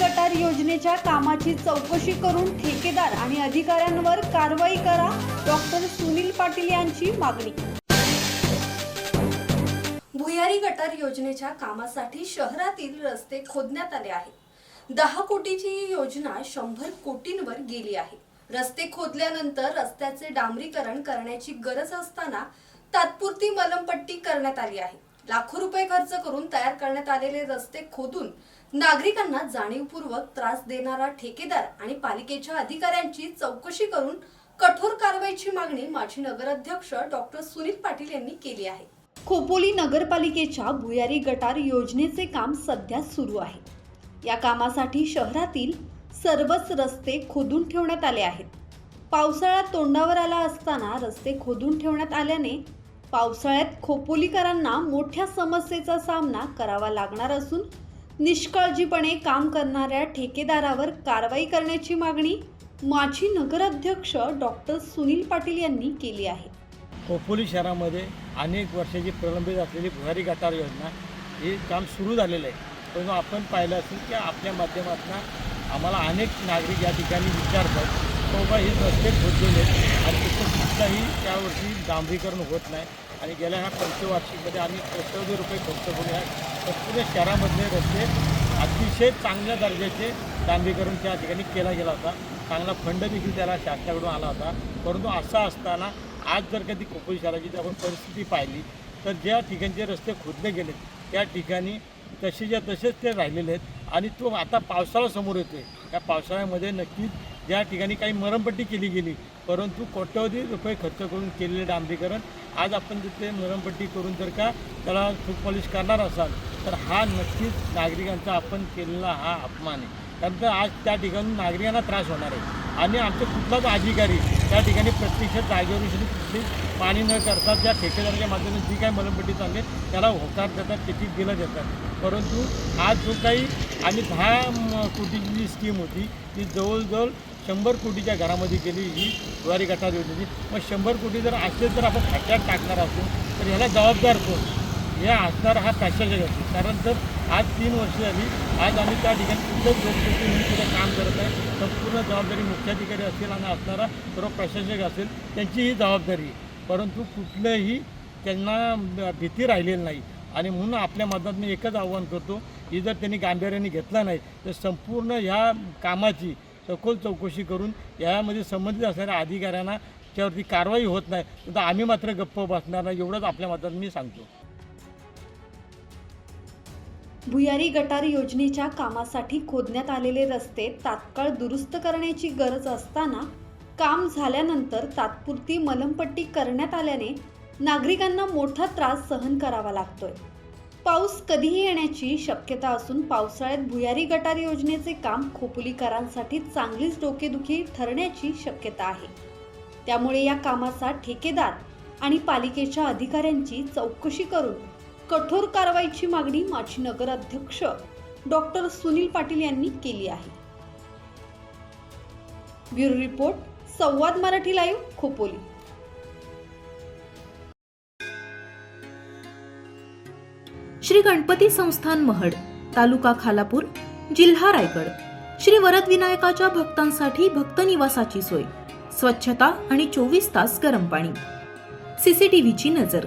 गटार योजनेच्या कामाची चौकशी करून ठेकेदार आणि अधिकाऱ्यांवर कारवाई करा. डॉक्टर सुनील पाटील यांची मागणी. भुयारी गटार योजनेच्या कामासाठी शहरातील रस्ते खोदण्यात आले आहेत. दहा कोटीची ही योजना शंभर कोटींवर गेली आहे. रस्ते खोदल्यानंतर रस्त्याचे डांबरीकरण करण्याची गरज असताना तात्पुरती मलमपट्टी करण्यात आली आहे. लाखो रुपये खर्च करून तयार करण्यात आलेले रस्ते खोदून नागरिकांना जाणीवपूर्वक त्रास देणारा ठेकेदार आणि पालिकेच्या अधिकाऱ्यांची चौकशी करून कठोर कारवाईची मागणी माजी नगराध्यक्ष डॉक्टर सुनील पाटील यांनी केली आहे. खोपोली नगरपालिकेच्या भुयारी गटार योजनेचे काम सध्या सुरू आहे. या कामासाठी शहरातील सर्वच रस्ते खोदून ठेवण्यात आले आहेत. पावसाळा तोंडावर आला असताना रस्ते खोदून ठेवण्यात आल्याने पावसाळ्यात खोपोलीकरांना मोठ्या समस्येचा सामना करावा लागणार असून निष्काळजीपणे काम करणाऱ्या ठेकेदारावर कारवाई करण्याची मागणी माजी नगराध्यक्ष डॉक्टर सुनील पाटील यांनी केली आहे. खोपोली शहरामध्ये अनेक वर्षाची प्रलंबित असलेली भुयारी गटार योजना हे काम सुरू झालेलं आहे. पण आपण पाहिलं असेल की आपल्या माध्यमातून आम्हाला अनेक नागरिक या ठिकाणी विचारतात बाबा हे रस्ते खोदलेले आहेत आणि तिथं कुठलाही त्यावरती डांबरीकरण होत नाही. आणि गेल्या ह्या पंचवार्षिकमध्ये आम्ही कोट्यवधी रुपये खर्च करून ह्या संपूर्ण शहरामधले रस्ते अतिशय चांगल्या दर्जाचे डांबरीकरण त्या ठिकाणी केला गेला होता. चांगला फंड देखील त्याला शासनाकडून आला होता. परंतु असं असताना आज जर कधी खोपोली शहराची जर आपण परिस्थिती पाहिली तर ज्या ठिकाणचे रस्ते खोदले गेले त्या ठिकाणी तसेच्या तसेच ते राहिलेले आहेत. आणि तो आता पावसाळा समोर येतोय. त्या पावसाळ्यामध्ये नक्कीच ज्या ठिकाणी काही मरमपट्टी केली गेली परंतु कोट्यवधी रुपये खर्च करून केलेले डांबरीकरण आज आपण तिथे मरमपट्टी करून जर का त्याला फूट पॉलिश करणार असाल तर हा नक्कीच नागरिकांचा आपण केलेला हा अपमान आहे. कारण तर आज त्या ठिकाणी नागरिकांना त्रास होणार आहे. आणि आमचे कुठलाच अधिकारी त्या ठिकाणी प्रत्यक्ष जागेवर कुठली पाणी न करता त्या ठेकेदाराच्या माध्यमातून जी काही मलमपट्टी चालली त्याला होकार देतात तिकीट दिलं देतात. परंतु आज जो काही आणि दहा कोटीची जी स्कीम होती ती जवळजवळ शंभर कोटीच्या घरामध्ये गेली ही ज्वारी गटार योजनेची मग शंभर कोटी जर असेल तर आपण खड्ड्यात टाकणार असू तर ह्याला जबाबदार कोण? हे असणार हा प्रशासक असतो कारण तर आज तीन वर्ष झाली आज आम्ही त्या ठिकाणी कुठल्याच लोकप्रतिनिधी म्हणून काम करत आहे. संपूर्ण जबाबदारी मुख्याधिकारी असेल आणि असणारा सर्व प्रशासक असेल त्यांची ही जबाबदारी आहे. परंतु कुठलंही त्यांना भीती राहिलेली नाही. आणि म्हणून आपल्या मदत मी एकच आव्हान करतो की जर त्यांनी गांभीर्याने घेतला नाही तर संपूर्ण ह्या कामाची सखोल चौकशी करून यामध्ये संबंधित असणाऱ्या अधिकाऱ्यांना त्यावरती कारवाई होत नाही. तर आम्ही मात्र गप्प बसणार नाही एवढंच आपल्या मतात मी सांगतो. भुयारी गटार योजनेच्या कामासाठी खोदण्यात आलेले रस्ते तात्काळ दुरुस्त करण्याची गरज असताना काम झाल्यानंतर तात्पुरती मलमपट्टी करण्यात आल्याने नागरिकांना मोठा त्रास सहन करावा लागतोय. पाऊस कधीही येण्याची शक्यता असून पावसाळ्यात भुयारी गटार योजनेचे काम खोपोलीकरांसाठी चांगलीच डोकेदुखी ठरण्याची शक्यता आहे. त्यामुळे या कामाचा ठेकेदार आणि पालिकेच्या अधिकाऱ्यांची चौकशी करून कठोर कारवाईची मागणी माजी नगराध्यक्ष डॉक्टर सुनील पाटील यांनी केली आहे. Bureau report Samvad Marathi live Khopoli. Shri Ganpati संस्थान महड तालुका खालापूर जिल्हा रायगड. श्री वरद विनायकाच्या भक्तांसाठी भक्त निवासाची सोय स्वच्छता आणि चोवीस तास गरम पाणी. सीसीटीव्हीची नजर.